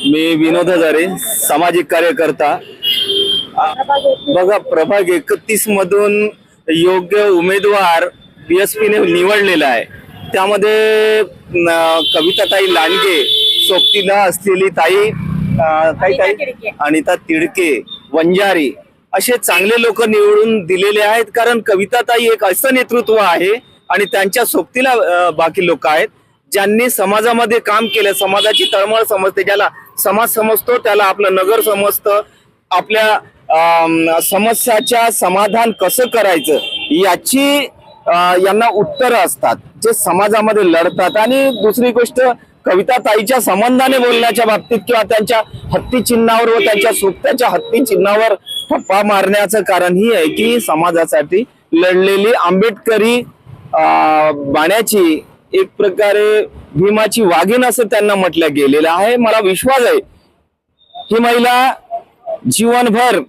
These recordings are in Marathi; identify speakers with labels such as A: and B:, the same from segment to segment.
A: मी विनोद हजारे सामाजिक कार्यकर्ता. बघा प्रभाग एकतीस मधून योग्य उमेदवार बीएसपी ने निवडलेला आहे. त्यामध्ये कविताताई लांडगे सोबतीला असलेली ताई काही काही अनिता तिडके. वंजारी असे चांगले लोक निवडून दिलेले आहेत कारण कविताताई एक असं नेतृत्व आहे आणि त्यांच्या सोबतीला बाकी लोक आहेत ज्यांनी समाजामध्ये काम केलं समाजाची तळमळ समजते ज्याला समाज समजतो त्याला आपलं नगर समजतं. आपल्या समस्याच्या समाधान कसं करायचं याची यांना उत्तरं असतात. जे समाजामध्ये लढतात. आणि दुसरी गोष्ट कविता ताईच्या संबंधाने बोलण्याच्या बाबतीत किंवा त्यांच्या हत्ती चिन्हावर व त्यांच्या सोबत्याच्या हत्ती चिन्हावर ठप्पा मारण्याचं कारण ही आहे की समाजासाठी लढलेली आंबेडकरी बाण्याची एक प्रकारे भीमाची वाघीण असं त्यांना म्हटलं गेलेलं आहे. मला विश्वास आहे ही महिला जीवनभर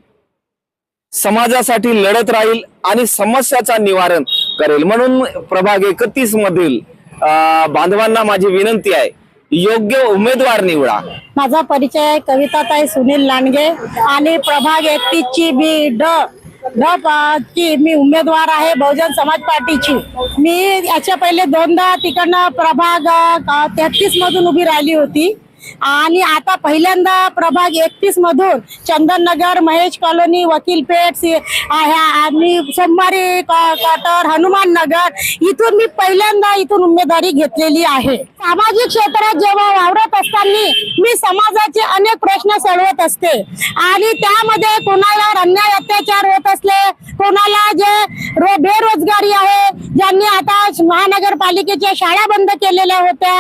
A: समाजासाठी लढत राहील आणि समस्याचा निवारण करेल. म्हणून प्रभाग एकतीस मधील अं, बांधवांना माझी विनंती आहे योग्य उमेदवार निवडा.
B: माझा परिचय कविताताई सुनील लांडगे आणि प्रभाग एकतीस ची बी ड मी उमेदवार आहे बहुजन समाज पार्टीची. मी याच्या पहिले दोनदा तिकडनं प्रभाग तेहतीस मधून उभी राहिली होती. आणि आता पहिल्यांदा प्रभाग एकतीस मधून चंदननगर महेश कॉलनी वकील पेठ आणि सोमवारी कॉटर हनुमान नगर इथून मी पहिल्यांदा इथून उमेदवारी घेतलेली आहे. सामाजिक क्षेत्रात जेव्हा वावरत असताना मी समाजाचे अनेक प्रश्न सोडवत असते. आणि त्यामध्ये कोणाला अन्याय अत्याचार होत असले कोणाला जे रो बेरोजगारी आहे ज्यांनी आता महानगरपालिकेच्या शाळा बंद केलेल्या होत्या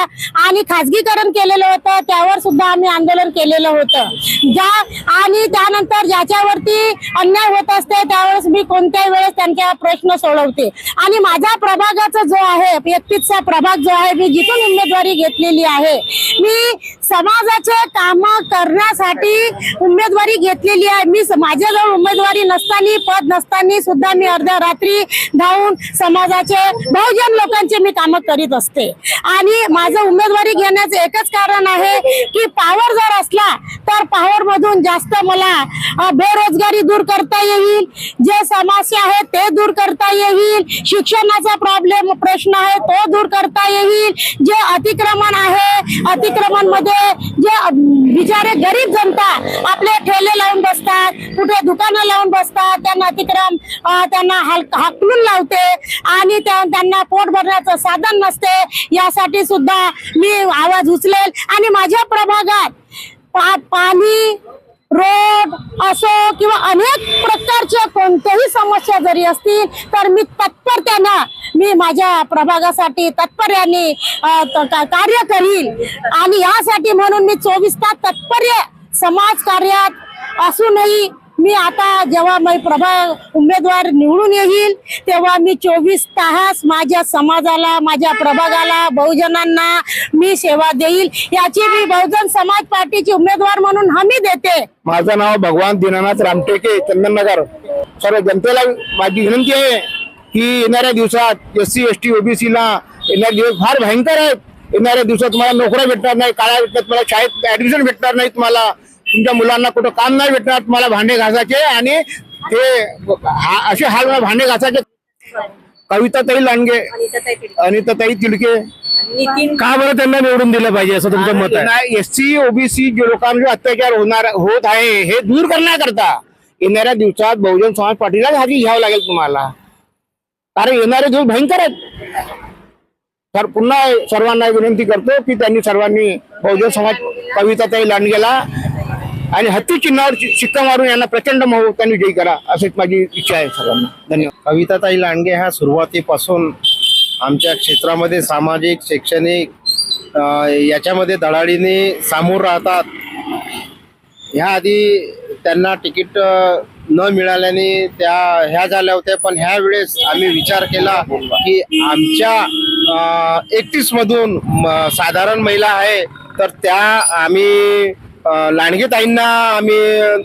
B: आणि खाजगीकरण केलेलं होतं त्यावर सुद्धा आम्ही आंदोलन केलेलं होतं. ज्या आणि त्यानंतर ज्याच्यावरती अन्याय होत असते त्यावेळेस मी कोणत्याही वेळेस त्यांच्या प्रश्न सोडवते. आणि माझा प्रभागाचा जो आहे एकतीसचा प्रभाग जो आहे मी जिथून उमेदवारी घेतलेली आहे मी समाजाचे काम करण्यासाठी उमेदवारी घेतलेली आहे. मी माझ्याजवळ उमेदवारी नसताना पद नसताना सुद्धा मी अर्ध्या रात्री धावून समाजाचे बहुजन लोकांचे मी काम करीत असते. आणि माझं उमेदवारी घेण्याचं एकच कारण आहे की पॉवर जर असला तर पॉवर मधून जास्त मला बेरोजगारी दूर करता येईल. जे समस्या आहेत ते दूर करता येईल. शिक्षणाचा प्रॉब्लेम प्रश्न आहे तो दूर करता येईल. जे अतिक्रमण आहे अतिक्रमणमध्ये जे बिचारे गरीब जनता आपले ठेले लावून बसतात कुठे दुकानं लावून बसतात त्यांना अतिक्रम त्यांना हाकलून लावते आणि त्यांना पोट भरण्याचं साधन नसते. यासाठी सुद्धा मी आवाज उचलेल आणि माझ्या माझ्या प्रभागात पा पाणी रोड असो किंवा अनेक प्रकारच्या कोणत्याही समस्या जरी असतील तर मी तत्परतेनं मी माझ्या प्रभागासाठी तत्पर्याने त- का- कार्य करील आणि यासाठी म्हणून मी चोवीस तास तत्पर्य समाज कार्यात असूनही मी आता जेव्हा मी प्रभा उमेदवार निवडून येईल तेव्हा मी चोवीस तास माझ्या समाजाला माझ्या प्रभागाला बहुजनांना मी सेवा देईल. याची मी बहुजन समाज पार्टीची उमेदवार म्हणून हमी देते.
C: माझं नाव भगवान दीनानाथ रामटेके चंदननगर. सर्व जनतेला माझी विनंती आहे की येणाऱ्या दिवसात S C S T OBC ला येणारे दिवस फार भयंकर आहेत. येणाऱ्या दिवसात तुम्हाला नोकऱ्या भेटणार नाही काळ्या भेटणार तुम्हाला शाळेत ऍडमिशन भेटणार नाही तुम्हाला. तुमच्या मुलांना कुठं काम नाही भेटणार तुम्हाला भांडे घासायचे आणि ते हा- असे हाल मला भांडे घासायचे. कविता ताई लांडगे अनिता ताई तिडके.
D: का बरं त्यांना निवडून दिलं पाहिजे असं तुमचं मत आहे?
C: एस सी ओबीसी जे लोकांवर अत्याचार होणार होत आहे हे दूर करण्याकरता येणाऱ्या दिवसात बहुजन समाज पार्टीला हाती घ्यावं लागेल तुम्हाला. कारण येणारे दिवस भयंकर आहेत. तर पुन्हा सर्वांना विनंती करतो की त्यांनी सर्वांनी बहुजन समाज कविताताई लांडगेला आणि हत्ती चिन्हावर शिक्का मारून यांना प्रचंड मऊ त्यांनी विजयी करा अशीच माझी इच्छा आहे सर्वांना. धन्यवाद.
E: कविताताई लांडगे ह्या सुरुवातीपासून आमच्या क्षेत्रामध्ये सामाजिक शैक्षणिक याच्यामध्ये धडाडीने सामोर राहतात. ह्या आधी त्यांना तिकीट न मिळाल्याने त्या ह्या झाल्या होत्या पण ह्या वेळेस आम्ही विचार केला की आमच्या एकतीस मधून म, साधारण महिला आहे तर त्या आम्ही लांडगे ताईंना आम्ही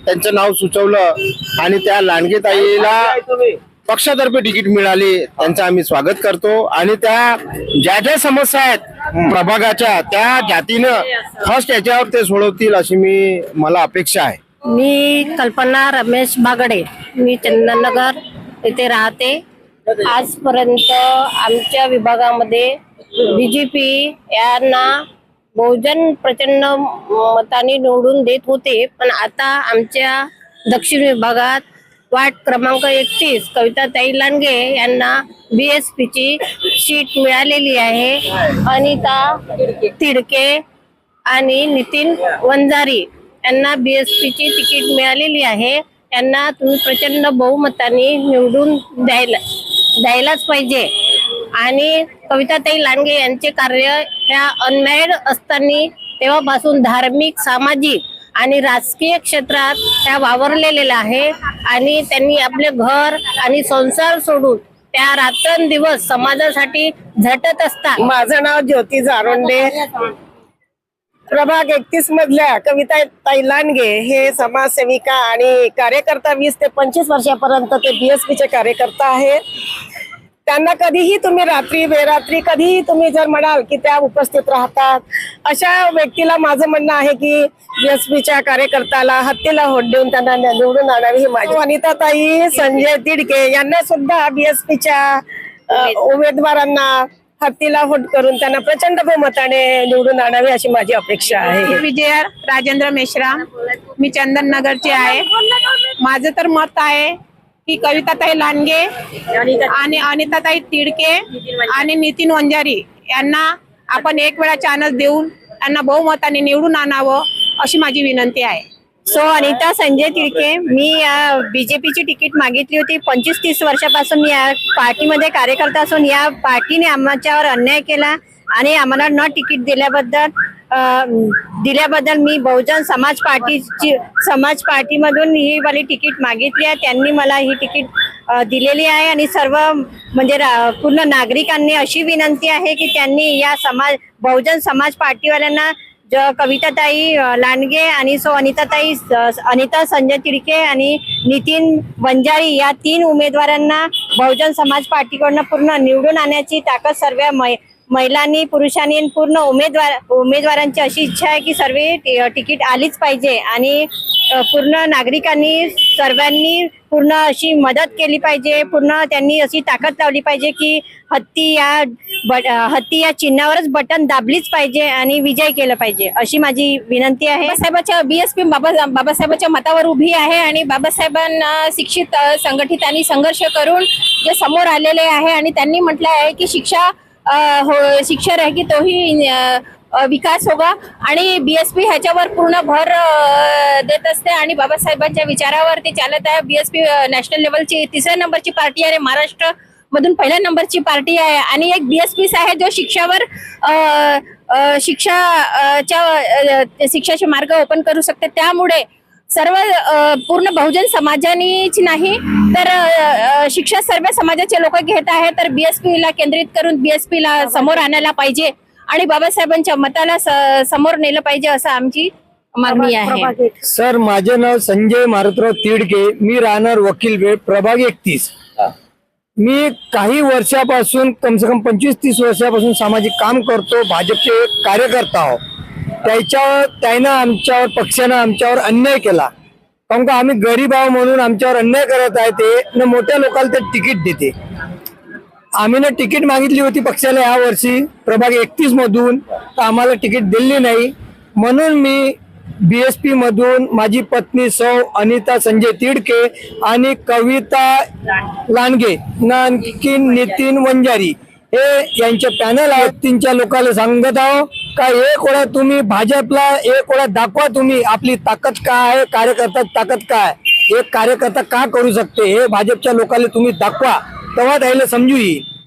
E: त्यांचं नाव सुचवलं आणि त्या लांडगे ताईला पक्षातर्फे तिकीट मिळाली. त्यांचं आम्ही स्वागत करतो. आणि त्या ज्या ज्या समस्या आहेत प्रभागाच्या त्या जातीनं फर्स्ट याच्यावर ते सोडवतील अशी मी मला अपेक्षा आहे.
F: मी कल्पना रमेश बागडे. मी चंदननगर येथे राहते. आजपर्यंत आमच्या विभागामध्ये बीजेपी यांना बहुजन प्रचंड मताने निवडून देत होते पण आता आमच्या दक्षिण विभागात वार्ड क्रमांक एकतीस कविताताई लांडगे यांना बी एस पीची सीट मिळालेली आहे. अनिता तिडके आणि नितीन वंजारी यांना बी एस पीची तिकीट मिळालेली आहे. त्यांना तुम्ही प्रचंड बहुमताने निवडून द्यायला द्यायलाच पाहिजे. आणि कविताताई लांडगे यांचे कार्य ह्या अनमॅरिड असताना तेव्हापासून धार्मिक सामाजिक आणि राजकीय क्षेत्रात त्या वावरलेल्या आहे. आणि त्यांनी आपले घर आणि संसार सोडून त्या रात्रंदिवस समाजासाठी झटत असतात.
G: माझं नाव ज्योती जारोंडे. प्रभाग एकतीस मधल्या कविता तैलांडगे हे समाजसेविका आणि कार्यकर्ता वीस ते पंचवीस वर्षापर्यंत ते बीएसपी चे कार्यकर्ता आहे त्यांना कधीही तुम्ही रात्री बेरात्री कधीही तुम्ही जर म्हणाल की त्या उपस्थित राहतात. अशा व्यक्तीला माझं म्हणणं आहे की बीएसपीच्या कार्यकर्त्याला हत्तीला होट देऊन त्यांना निवडून आणावी ही माझी. वनिताताई संजय तिडके यांना सुद्धा बीएसपीच्या उमेदवारांना हत्तीला होट करून त्यांना प्रचंड बहुमताने निवडून आणावे अशी माझी अपेक्षा आहे.
H: विजया राजेंद्र मेश्राम. मी चंदन नगरची आहे. माझं तर मत आहे की कविताताई लांडगे आणि अनिताताई तिडके आणि नितीन वंजारी. यांना आपण एक वेळा चान्स देऊन त्यांना बहुमताने निवडून आणावं अशी माझी विनंती आहे.
F: सो अनिता संजय तिडके मी बीजेपीची तिकीट मागितली होती. पंचवीस तीस वर्षापासून मी या पार्टीमध्ये कार्यकर्ता असून या पार्टीने आमच्यावर अन्याय केला आणि आम्हाला न तिकीट दिल्याबद्दल दिल्याबद्दल मी बहुजन समाज पार्टीची समाज पार्टीमधून ही वाली तिकीट मागितली आहे. त्यांनी मला ही तिकीट दिलेली आहे आणि सर्व म्हणजे रा- पूर्ण नागरिकांनी अशी विनंती आहे की त्यांनी या समाज बहुजन समाज पार्टीवाल्यांना ज कविताताई लांडगे आणि सो अनिताताई अनिता संजय तिडके आणि नितीन बंजारी या तीन उमेदवारांना बहुजन समाज पार्टीकडनं पूर्ण निवडून आणण्याची ताकद सर्व मै- महिलांनी पुरुषांनी पूर्ण उमेदवार उमेदवारांची अशी इच्छा आहे की सर्व तिकीट आलीच पाहिजे आणि पूर्ण नागरिकांनी सर्वांनी पूर्ण अशी मदत केली पाहिजे पूर्ण त्यांनी अशी ताकद लावली पाहिजे की हत्ती या बट हत्ती या चिन्हावरच बटन दाबलीच पाहिजे आणि विजय केलं पाहिजे अशी माझी विनंती आहे.
H: बाबासाहेबाच्या पी बाबा बाबासाहेबाच्या मतावर उभी आहे आणि बाबासाहेबांना शिक्षित संघटित आणि संघर्ष करून जे समोर आलेले आहे आणि त्यांनी म्हटलं आहे की शिक्षा अ, हो शिक्षा रहेगी तो ही विकास होगा. आणि बीएसपी ह्याच्यावर पूर्ण भर देत असते. आणि बाबासाहेबांच्या विचारावर ते चालत आहे. बीएसपी नॅशनल लेवलची तिसऱ्या नंबरची पार्टी आहे. महाराष्ट्र मधून पहिल्या नंबरची पार्टी आहे. आणि एक बीएसपी आहे जो शिक्षावर शिक्षाच्या शिक्षा च्या शिक्षाचे मार्ग ओपन करू शकते. त्यामुळे सर्व पूर्ण बहुजन समाजानीच नाही तर शिक्षा सर्व समाजाचे लोक घेत आहे तर बीएसपी ला केंद्रित करून बीएसपी ला समोर आणायला पाहिजे आणि बाबासाहेबांच्या मताला समोर नेलं पाहिजे असं आमची मागणी आहे.
D: सर माझे नाव संजय मारुतराव तिडके मी राहणार वकील वेळ प्रभाग एकतीस. मी काही वर्षापासून कम से कम पंचवीस तीस वर्षापासून सामाजिक काम करतो भाजपचे एक कार्यकर्ता आहो. त्याच्यावर त्यानं आमच्यावर पक्षानं आमच्यावर अन्याय केला. कारण का आम्ही गरीब आहो म्हणून आमच्यावर अन्याय करत आहे ते. न मोठ्या लोकांना ते तिकीट देते. आम्ही ना तिकीट मागितली होती पक्षाला या वर्षी. प्रभाग एकतीस मधून. तर आम्हाला तिकीट दिली नाही. म्हणून मी बी एस मधून माझी पत्नी सौ अनिता संजय तिडके आणि कविता लांडगे आणखी नितीन वंजारी हे यांचे पॅनल आहेत. तीनच्या लोकांना सांगत आहो का एक वेळा तुम्ही भाजपला एक वेळा दाखवा तुम्ही आपली ताकद काय आहे कार्यकर्ता ताकद काय एक कार्यकर्ता का करू शकते? हे भाजपच्या लोकांना तुम्ही दाखवा. तेव्हा त्याला समजू येईल.